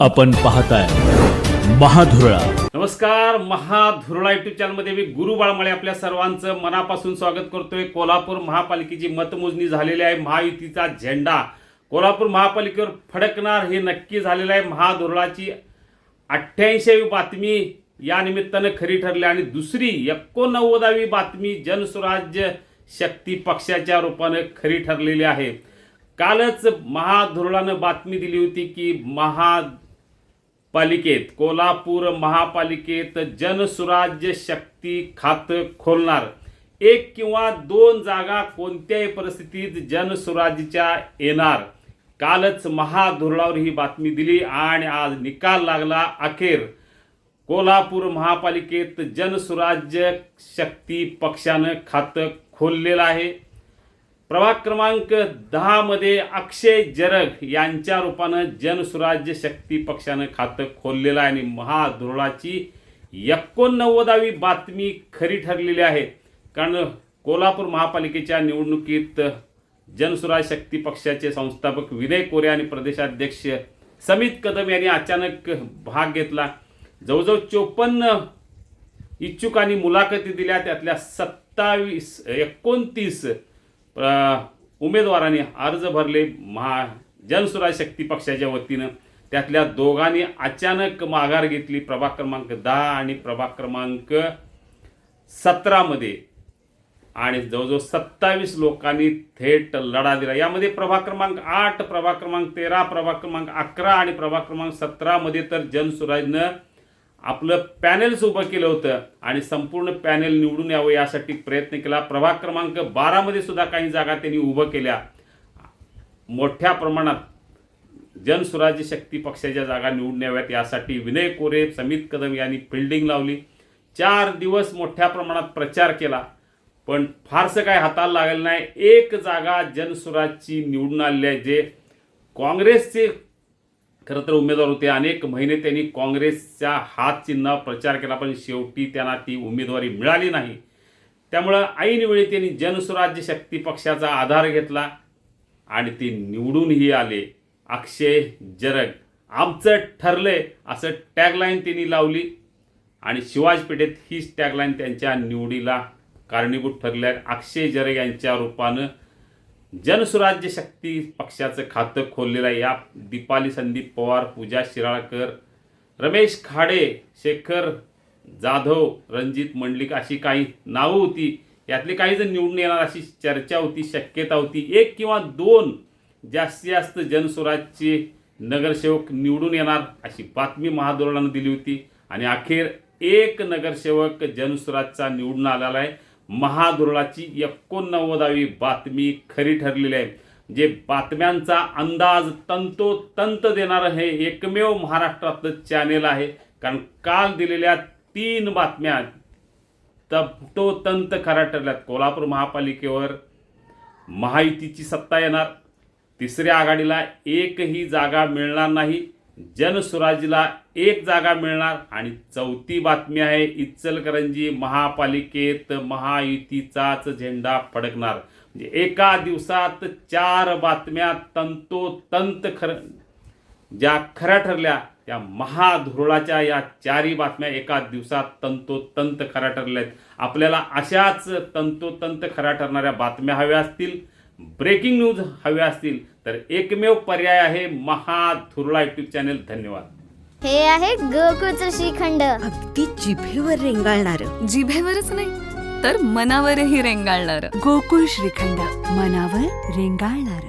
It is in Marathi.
आपण पाहताय महाधुरळा. नमस्कार महाधुरळा युट्यूब चॅनलमध्ये मी गुरु बाळमाळे आपल्या सर्वांचं मनापासून स्वागत करतोय. कोल्हापूर महापालिकेची मतमोजणी झालेली आहे. महायुतीचा झेंडा कोल्हापूर महापालिकेवर फडकणार हे नक्की झालेलं आहे. महाधुरळाची अठ्ठ्याऐंशी बातमी या निमित्तानं खरी ठरली आणि दुसरी एकोणनव्वदावी बातमी जनस्वराज्य शक्ती पक्षाच्या रूपानं खरी ठरलेली आहे. कालच महाधुरळानं बातमी दिली होती की महा पालिकेत कोल्हापूर महापालिकेत जनसुराज्य शक्ती खातं खोलणार. एक किंवा दोन जागा कोणत्याही परिस्थितीत जनसुराज्यच्या येणार. कालच महाधुरळावर ही बातमी दिली आणि आज निकाल लागला अखेर. कोल्हापूर महापालिकेत जनसुराज्य शक्ती पक्षानं खातं खोललेलं आहे. प्रभाग क्रमांक दहामध्ये अक्षय जरग यांच्या रूपानं जनसुराज्य शक्ती पक्षानं खातं खोललेलं आहे आणि महाधुरळाची एकोणनव्वदावी बातमी खरी ठरलेली आहे. कारण कोल्हापूर महापालिकेच्या निवडणुकीत जनसुराज शक्ती पक्षाचे संस्थापक विनय कोरे आणि प्रदेशाध्यक्ष समित कदम यांनी अचानक भाग घेतला. जवळजवळ चोपन्न इच्छुकांनी मुलाखती दिल्या. त्यातल्या सत्तावीस एकोणतीस उमेदवारांनी अर्ज भरले महा जनसुराज शक्ती पक्षाच्या वतीनं. त्यातल्या दोघांनी अचानक माघार घेतली. प्रभाग क्रमांक दहा आणि प्रभाग क्रमांक सतरामध्ये आणि जवळजवळ सत्तावीस लोकांनी थेट लढा दिला. यामध्ये प्रभाग क्रमांक आठ प्रभाग क्रमांक तेरा प्रभाग क्रमांक अकरा आणि प्रभाग क्रमांक सतरामध्ये तर जनसुराजनं आपलं पॅनेल्स उभं केलं होतं आणि संपूर्ण पॅनेल निवडून यावं यासाठी प्रयत्न केला. प्रभाग क्रमांक बारामध्ये सुद्धा काही जागा त्यांनी उभं केल्या. मोठ्या प्रमाणात जनसुराज्य शक्ती पक्षाच्या जागा निवडून याव्यात. यासाठी विनय कोरे समित कदम यांनी फिल्डिंग लावली. चार दिवस मोठ्या प्रमाणात प्रचार केला. पण फारसं काय हाताला लागलं नाही. एक जागा जनसुराजची निवडून आलेली आहे. जे काँग्रेसचे खरं तर उमेदवार होते. अनेक महिने त्यांनी काँग्रेसच्या हात चिन्ह प्रचार केला पण शेवटी त्यांना ती उमेदवारी मिळाली नाही. त्यामुळं ऐनवेळी त्यांनी जनसुराज्य शक्ती पक्षाचा आधार घेतला आणि ते निवडूनही आले. अक्षय जरग आमचं ठरलंय असं टॅगलाईन त्यांनी लावली आणि शिवाजपेठेत हीच टॅगलाईन त्यांच्या निवडीला कारणीभूत ठरल्या. अक्षय जरग यांच्या रूपानं जनसुराज्य शक्ती पक्षाचं खातं खोललेलं आहे. या दीपाली संदीप पवार पूजा शिराळकर रमेश खाडे शेखर जाधव रणजित मंडलिक अशी काही नावं होती. यातले काही जण निवडून येणार अशी चर्चा होती शक्यता होती. एक किंवा दोन जास्तीत जास्त जनसुराजचे नगरसेवक निवडून येणार अशी बातमी महादोरणानं दिली होती. आणि अखेर एक नगरसेवक जनसुराजचा निवडून आलेला आहे. महादुर्ळाची एकोणनव्वदावी बातमी खरी ठरलेली आहे जे बातम्यांचा अंदाज तंतोतंत देणारं हे एकमेव महाराष्ट्रातलं चॅनेल आहे. कारण काल दिलेल्या तीन बातम्या तंतोतंत खऱ्या ठरल्यात. कोल्हापूर महापालिकेवर महायुतीची सत्ता येणार. तिसऱ्या आघाडीला एकही जागा मिळणार नाही. जनसुराजीला एक जागा मिळणार आणि चौथी बातमी आहे इचलकरंजी महापालिकेत महायुतीचाच झेंडा फडकणार. म्हणजे एका दिवसात चार बातम्या तंतोतंत खर ज्या खऱ्या ठरल्या त्या महाधुरळाच्या या चारही बातम्या एका दिवसात तंतोतंत खऱ्या ठरल्या आहेत आपल्याला अशाच तंतोतंत खऱ्या ठरणाऱ्या बातम्या हव्या असतील ब्रेकिंग न्यूज हव्या असतील तर एकमेव पर्याय आहे महाधुरळा युट्यूब चॅनेल धन्यवाद. हे आहे गोकुळचं श्रीखंड. अगदी जिभेवर रेंगाळणार. जिभेवरच नाही तर मनावरही रेंगाळणार. गोकुळ श्रीखंड मनावर रेंगाळणार.